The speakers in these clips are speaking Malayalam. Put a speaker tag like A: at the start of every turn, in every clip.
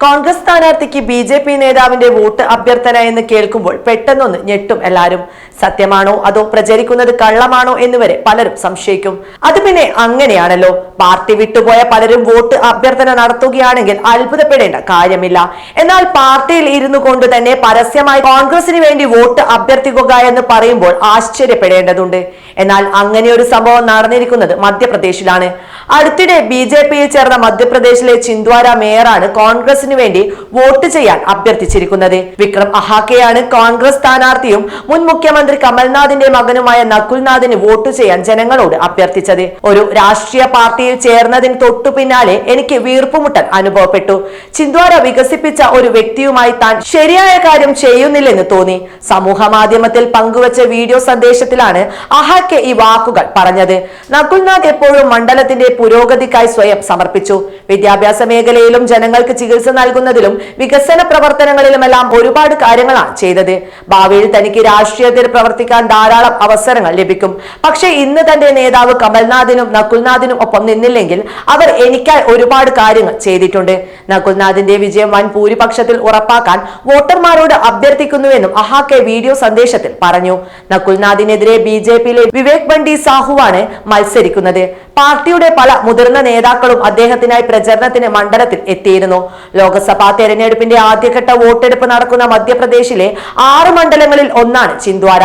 A: കോൺഗ്രസ് സ്ഥാനാർത്ഥിക്ക് ബി ജെ പി നേതാവിന്റെ വോട്ട് അഭ്യർത്ഥന എന്ന് കേൾക്കുമ്പോൾ പെട്ടെന്നൊന്ന് ഞെട്ടും എല്ലാവരും സത്യമാണോ? അതോ പ്രചരിക്കുന്നത് കള്ളമാണോ എന്നുവരെ പലരും സംശയിക്കും. അത് പിന്നെ അങ്ങനെയാണല്ലോ. പാർട്ടി വിട്ടുപോയ പലരും വോട്ട് അഭ്യർത്ഥന നടത്തുകയാണെങ്കിൽ അത്ഭുതപ്പെടേണ്ട കാര്യമില്ല. എന്നാൽ പാർട്ടിയിൽ ഇരുന്നു കൊണ്ട് തന്നെ പരസ്യമായി കോൺഗ്രസിന് വേണ്ടി വോട്ട് അഭ്യർത്ഥിക്കുക എന്ന് പറയുമ്പോൾ ആശ്ചര്യപ്പെടേണ്ടതുണ്ട്. എന്നാൽ അങ്ങനെ ഒരു സംഭവം നടന്നിരിക്കുന്നത് മധ്യപ്രദേശിലാണ്. അടുത്തിടെ ബി ജെ പിയിൽ ചേർന്ന മധ്യപ്രദേശിലെ ചിന്ദ്വാര മേയറാണ് കോൺഗ്രസിന് വേണ്ടി വോട്ട് ചെയ്യാൻ അഭ്യർത്ഥിച്ചിരിക്കുന്നത്. വിക്രം അഹാക്കെയാണ് കോൺഗ്രസ് സ്ഥാനാർത്ഥിയും മുൻ മുഖ്യമന്ത്രി കമൽനാഥിന്റെ മകനുമായ നകുൽനാഥിന് വോട്ട് ചെയ്യാൻ ജനങ്ങളോട് അഭ്യർത്ഥിച്ചത്. ഒരു രാഷ്ട്രീയ പാർട്ടിയിൽ ചേർന്നതിന് തൊട്ടു പിന്നാലെ എനിക്ക് വീർപ്പുമുട്ടൽ അനുഭവപ്പെട്ടു. ചിന്ദ്വാര വികസിപ്പിച്ച ഒരു വ്യക്തിയുമായി താൻ ശരിയായ കാര്യം ചെയ്യുന്നില്ലെന്ന് തോന്നി. സമൂഹ മാധ്യമത്തിൽ പങ്കുവച്ച വീഡിയോ സന്ദേശത്തിലാണ് അഹാക്കെ ഈ വാക്കുകൾ പറഞ്ഞത്. നകുൽനാഥ് എപ്പോഴും മണ്ഡലത്തിന്റെ പുരോഗതിക്കായി സ്വയം സമർപ്പിച്ചു. വിദ്യാഭ്യാസ മേഖലയിലും ജനങ്ങൾക്ക് ചികിത്സ നൽകുന്നതിലും വികസന പ്രവർത്തനങ്ങളിലുമെല്ലാം ഒരുപാട് കാര്യങ്ങളാണ് ചെയ്തത്. ഭാവിയിൽ തനിക്ക് രാഷ്ട്രീയത്തിൽ പ്രവർത്തിക്കാൻ ധാരാളം അവസരങ്ങൾ ലഭിക്കും. പക്ഷേ ഇന്ന് തന്റെ നേതാവ് കമൽനാഥിനും നകുൽനാഥിനും ഒപ്പം നിന്നില്ലെങ്കിൽ അവർ എനിക്കായി ഒരുപാട് കാര്യങ്ങൾ ചെയ്തിട്ടുണ്ട്. നകുൽനാഥിന്റെ വിജയം വൻ ഭൂരിപക്ഷത്തിൽ ഉറപ്പാക്കാൻ വോട്ടർമാരോട് അഭ്യർത്ഥിക്കുന്നുവെന്നും അഹാക്കെ വീഡിയോ സന്ദേശത്തിൽ പറഞ്ഞു. നകുൽനാഥിനെതിരെ ബി ജെ പിയിലെ വിവേക് ബണ്ടി സാഹുവാണ് മത്സരിക്കുന്നത്. പാർട്ടിയുടെ പല മുതിർന്ന നേതാക്കളും അദ്ദേഹത്തിനായി പ്രചരണത്തിന് മണ്ഡലത്തിൽ എത്തിയിരുന്നു. ലോക്സഭാ തെരഞ്ഞെടുപ്പിന്റെ ആദ്യഘട്ട വോട്ടെടുപ്പ് നടക്കുന്ന മധ്യപ്രദേശിലെ ആറ് മണ്ഡലങ്ങളിൽ ഒന്നാണ് ചിന്ദ്വാര.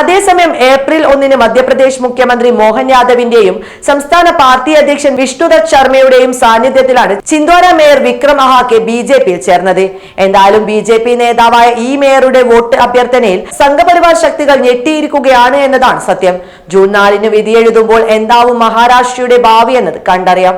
A: അതേസമയം ഏപ്രിൽ ഒന്നിന് മധ്യപ്രദേശ് മുഖ്യമന്ത്രി മോഹൻ യാദവിന്റെയും സംസ്ഥാന പാർട്ടി അധ്യക്ഷൻ വിഷ്ണുദത്ത് ശർമ്മയുടെയും സാന്നിധ്യത്തിലാണ് Chhindwara mayor Vikram Ahake B J പിയിൽ ചേർന്നത്. എന്തായാലും ബി ജെ പി നേതാവായ ഈ മേയറുടെ വോട്ട് അഭ്യർത്ഥനയിൽ സംഘപരിവാർ ശക്തികൾ ഞെട്ടിയിരിക്കുകയാണ് എന്നതാണ് സത്യം. ജൂൺ നാലിന് വിധിയെഴുതുമ്പോൾ എന്താവും മഹാരാഷ്ട്രയുടെ ഭാവി എന്നത് കണ്ടറിയാം